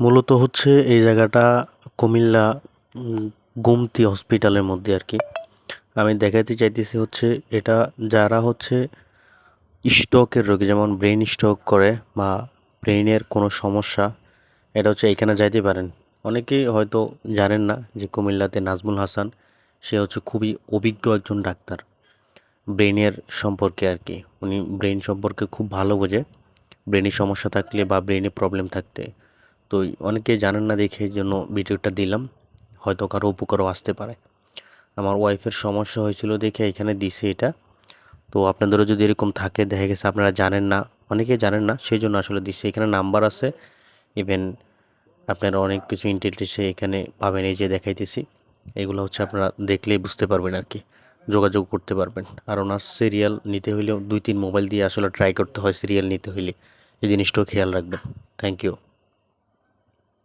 মূলত হচ্ছে এই জায়গাটা কুমিল্লা গোমতী হসপিটালের মধ্যে আর কি। আমি দেখাতে চাইতেছি হচ্ছে এটা যারা হচ্ছে স্ট্রোকের রোগী, যেমন ব্রেন স্ট্রোক করে বা ব্রেইনের কোনো সমস্যা, এটা হচ্ছে এখানে যাইতে পারেন। অনেকেই হয়তো জানেন না যে কুমিল্লাতে নাজমুল হাসান, সে হচ্ছে খুবই অভিজ্ঞ একজন ডাক্তার ব্রেনের সম্পর্কে আর কি। উনি ব্রেন সম্পর্কে খুব ভালো বোঝে। ব্রেনের সমস্যা থাকলে বা ব্রেনে প্রবলেম থাকতে। তো অনেকে জানেন না দেখে জন্য ভিডিওটা দিলাম। হয়তো কারও উপকারও আসতে পারে। আমার ওয়াইফের সমস্যা হয়েছিল দেখে এখানে দিছে এটা। তো আপনাদেরও যদি এরকম থাকে, দেখা গেছে আপনারা জানেন না, অনেকেই জানেন না সেই জন্য আসলে দিচ্ছে এখানে নাম্বার আছে। ইভেন আপনারা অনেক কিছু ইন্টেলিজেন্সে এখানে পাবেন, এই যে দেখাইতেছি। এগুলো হচ্ছে আপনারা দেখলেই বুঝতে পারবেন আর কি, যোগাযোগ করতে পারবেন। আর ওনার সিরিয়াল নিতে হইলেও দুই, তিন মোবাইল দিয়ে আসলে ট্রাই করতে হয় সিরিয়াল নিতে হইলে। এই জিনিসটাও খেয়াল রাখবেন। Thank you